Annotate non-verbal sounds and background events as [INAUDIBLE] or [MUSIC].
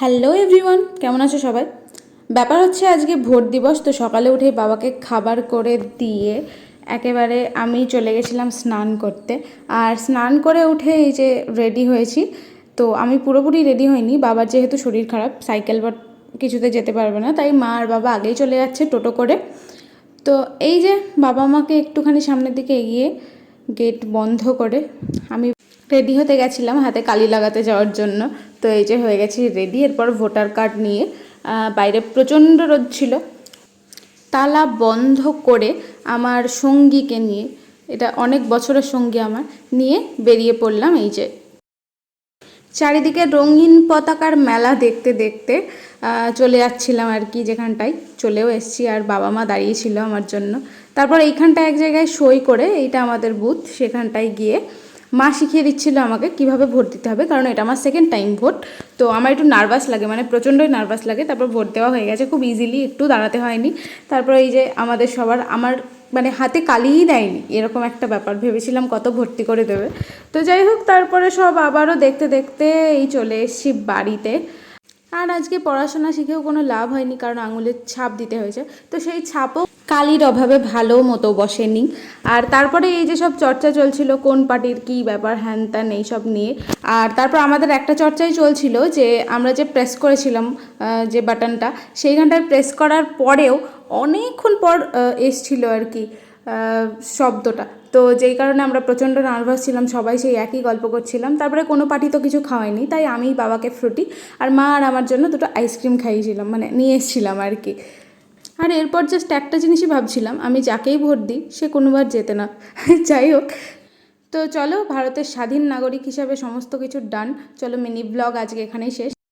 Hello everyone, কেমন আছো সবাই? ব্যাপার হচ্ছে আজকে ভোট দিবস, তো সকালে উঠে বাবাকে খাবার করে দিয়ে একেবারে আমি চলে গেছিলাম স্নান করতে। আর স্নান করে উঠে এই যে রেডি হয়েছি, তো আমি পুরোপুরি রেডি হইনি। বাবার যেহেতু শরীর খারাপ সাইকেল বা কিছুতে যেতে পারবে না, তাই মা আর বাবা আগেই চলে যাচ্ছে টোটো করে। তো এই যে বাবা মাকে একটুখানি সামনের দিকে এগিয়ে গেট বন্ধ করে আমি রেডি হতে গেছিলাম হাতে কালি লাগাতে যাওয়ার জন্য। তো এই যে হয়ে গেছি রেডি এরপর ভোটার কার্ড নিয়ে বাইরে প্রচণ্ড রোদ ছিল। তালা বন্ধ করে আমার সঙ্গীকে নিয়ে, এটা অনেক বছরের সঙ্গী আমার, নিয়ে বেরিয়ে পড়লাম এই যে। চারিদিকে রঙিন পতাকার মেলা দেখতে দেখতে চলে যাচ্ছিলাম আর কি যেখানটায়। চলেও এসেছি আর বাবা মা দাঁড়িয়েছিল আমার জন্য। তারপর এইখানটায় এক জায়গায় সই করে, এইটা আমাদের বুথ সেখানটায় গিয়ে মা শিখিয়ে দিচ্ছিল আমাকে কীভাবে ভোট দিতে হবে, কারণ এটা আমার সেকেন্ড টাইম ভোট তো আমার একটু নার্ভাস লাগে মানে প্রচণ্ডই নার্ভাস লাগে। তারপর ভোট দেওয়া হয়ে গেছে, খুব ইজিলি একটু দাঁড়াতে হয়নি। তারপর এই যে আমাদের সবার, আমার মানে হাতে কালিই দেয়নি, এরকম একটা ব্যাপার। ভেবেছিলাম কত ভর্তি করে দেবে। তো যাই হোক, তারপরে সব আবারও দেখতে দেখতে এই চলে এসেছি বাড়িতে। আর আজকে পড়াশোনা শিখেও কোনো লাভ হয়নি, কারণ আঙুলের ছাপ দিতে হয়েছে। তো সেই ছাপও কালির অভাবে ভালো মতো বসেনি। আর তারপরে এই যে সব চর্চা চলছিল, কোন পার্টির কী ব্যাপার, হ্যান ত্যান এইসব নিয়ে। আর তারপর আমাদের একটা চর্চাই চলছিল যে, আমরা যে প্রেস করেছিলাম যে বাটনটা, সেইখানটায় প্রেস করার পরেও অনেকক্ষণ পর এসছিল আর কি শব্দটা। তো যেই কারণে আমরা প্রচণ্ড নার্ভাস ছিলাম, সবাই সেই একই গল্প করছিলাম। তারপরে কোনো পার্টি তো কিছু খাওয়াইনি তাই আমি বাবাকে ফ্রুটি আর মা আর আমার জন্য দুটো আইসক্রিম খাইয়েছিলাম মানে নিয়ে এসেছিলাম আর কি। আর এরপর জাস্ট একটা জিনিসই ভাবছিলাম, আমি যাকেই ভোট দিই, সে কোনোবার যেতে না। [LAUGHS] যাই হোক। তো চলো, ভারতের স্বাধীন নাগরিক হিসাবে সমস্ত কিছু ডান চলো মিনি ব্লগ আজকে এখানেই শেষ।